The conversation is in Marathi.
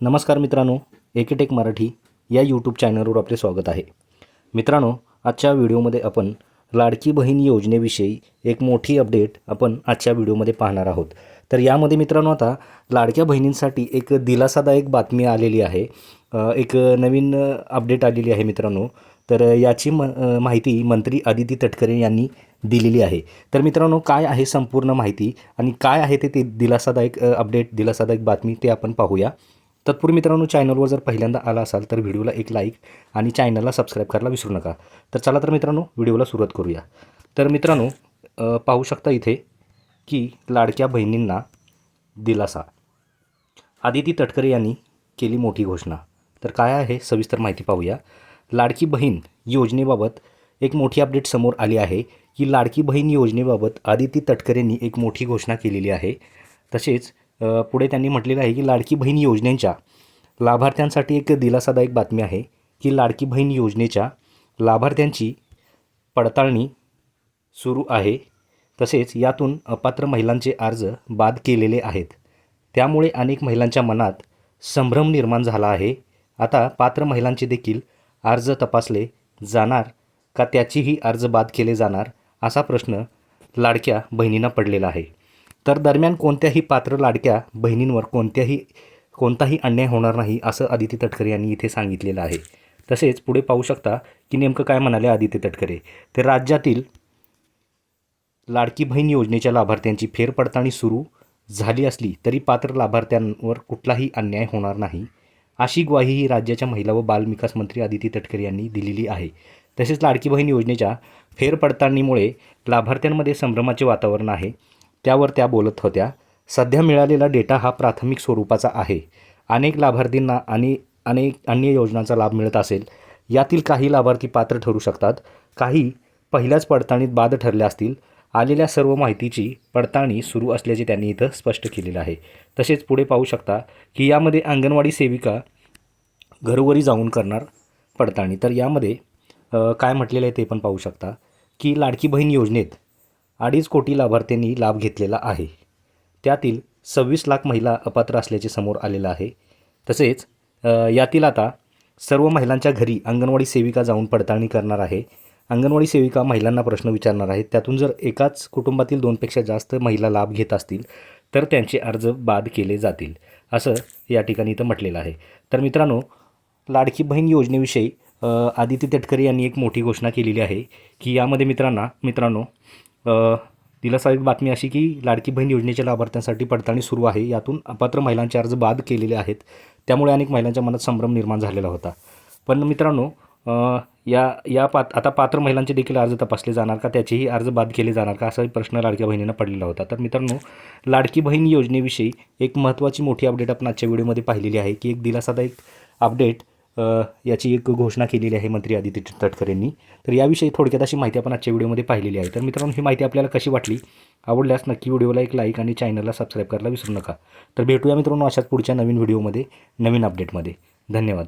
नमस्कार मित्रांनो एकेटेक मराठी या यूट्यूब चॅनलवर आपले स्वागत आहे. मित्रांनो आजच्या व्हिडिओमध्ये आपण लाडकी बहीण योजनेविषयी एक मोठी अपडेट आपण आजच्या व्हिडिओमध्ये पाहणार आहोत. तर यामध्ये मित्रांनो आता लाडक्या बहिणींसाठी एक दिलासादायक बातमी आलेली आहे. एक नवीन अपडेट आलेली आहे मित्रांनो. तर याची म माहिती मंत्री आदिती तटकरे यांनी दिलेली आहे. तर मित्रांनो काय आहे संपूर्ण माहिती आणि काय आहे ते ते दिलासादायक अपडेट दिलासादायक बातमी ते आपण पाहूया. तत्पूर्वी मित्रांनो चॅनलवर जर पहिल्यांदा आला असाल तर व्हिडिओला एक लाईक आणि चॅनलला सबस्क्राईब करायला विसरू नका. तर चला तर मित्रांनो व्हिडिओला सुरुवात करूया. तर मित्रांनो पाहू शकता इथे की लाडक्या बहिणींना दिलासा. आदिती तटकरे यांनी केली मोठी घोषणा. तर काय आहे सविस्तर माहिती पाहूया. लाडकी बहीण योजनेबाबत एक मोठी अपडेट समोर आली आहे की लाडकी बहीण योजनेबाबत आदिती तटकरेंनी एक मोठी घोषणा केलेली आहे. तसेच पुढे त्यांनी म्हटलेलं आहे की लाडकी बहीण योजनेच्या लाभार्थ्यांसाठी एक दिलासादायक बातमी आहे की लाडकी बहीण योजनेच्या लाभार्थ्यांची पडताळणी सुरू आहे. तसेच यातून अपात्र महिलांचे अर्ज बाद केलेले आहेत. त्यामुळे अनेक महिलांच्या मनात संभ्रम निर्माण झाला आहे. आता पात्र महिलांचे देखील अर्ज तपासले जाणार का त्याचीही अर्ज बाद केले जाणार असा प्रश्न लाडक्या बहिणींना पडलेला आहे. तर दरम्यान कोणत्याही पात्र लाडक्या बहिणींवर कोणत्याही कोणताही अन्याय होणार नाही असं आदिती तटकरे यांनी इथे सांगितलेलं आहे. तसेच पुढे पाहू शकता की नेमकं काय म्हणाले आदित्य तटकरे. तर राज्यातील लाडकी बहीण योजनेच्या लाभार्थ्यांची फेरपडताळणी सुरू झाली असली तरी पात्र लाभार्थ्यांवर कुठलाही अन्याय होणार नाही अशी ग्वाही ही राज्याच्या महिला व बालविकास मंत्री आदिती तटकरे यांनी दिलेली आहे. तसेच लाडकी बहीण योजनेच्या फेरपडताळणीमुळे लाभार्थ्यांमध्ये संभ्रमाचे वातावरण आहे. त्यावर त्या बोलत होत्या सध्या मिळालेला डेटा हा प्राथमिक स्वरूपाचा आहे. अनेक लाभार्थींना आणि अनेक अन्य योजनांचा लाभ मिळत असेल. यातील काही लाभार्थी पात्र ठरू शकतात. काही पहिल्याच पडताळणीत बाद ठरल्या असतील. आलेल्या सर्व माहितीची पडताळणी सुरू असल्याचे त्यांनी इथं स्पष्ट केलेलं आहे. तसेच पुढे पाहू शकता की यामध्ये अंगणवाडी सेविका घरोघरी जाऊन करणार पडताळणी. तर यामध्ये काय म्हटलेलं आहे ते पण पाहू शकता की लाडकी बहीण योजनेत अडीच कोटी लाभार्थ्यांनी लाभ घेतलेला आहे. त्यातील सव्वीस लाख महिला अपात्र असल्याचे समोर आलेलं आहे. तसेच यातील आता सर्व महिलांच्या घरी अंगणवाडी सेविका जाऊन पडताळणी करणार आहे. अंगणवाडी सेविका महिलांना प्रश्न विचारणार आहेत. त्यातून जर एकाच कुटुंबातील दोनपेक्षा जास्त महिला लाभ घेत असतील तर त्यांचे अर्ज बाद केले जातील असं या ठिकाणी इथं म्हटलेलं आहे. तर मित्रांनो लाडकी बहीण योजनेविषयी आदित्य तटकरे यांनी एक मोठी घोषणा केलेली आहे की यामध्ये मित्रांना मित्रांनो तिला दिलासादायक बातमी अशी की लाडकी बहीण योजनेच्या लाभार्थ्यांसाठी पडताळणी सुरू आहे. यातून अपात्र महिलांचे अर्ज बाद केलेले आहेत. त्यामुळे अनेक महिलांच्या मनात संभ्रम निर्माण झालेला होता. पण मित्रांनो या या पात आता पात्र महिलांचे देखील अर्ज तपासले जाणार का? त्याचेही अर्ज बाद केले जाणार का? असाही प्रश्न लाडक्या बहिणींना पडलेला होता. तर मित्रांनो लाडकी बहीण योजनेविषयी एक महत्त्वाची मोठी अपडेट आपण आजच्या व्हिडिओमध्ये पाहिलेली आहे की एक दिलासादायक अपडेट याची एक घोषणा केलेली आहे मंत्री आदित्य तटकरेंनी तर याविषयी थोडक्यात अशी माहिती आपण आजच्या व्हिडिओमध्ये पाहिलेली आहे. तर मित्रांनो ही माहिती आपल्याला कशी वाटली? आवडल्यास नक्की व्हिडिओला एक लाईक आणि चॅनलला सबस्क्राईब करायला विसरू नका. तर भेटूया मित्रांनो अशाच पुढच्या नवीन व्हिडिओमध्ये नवीन अपडेटमध्ये धन्यवाद.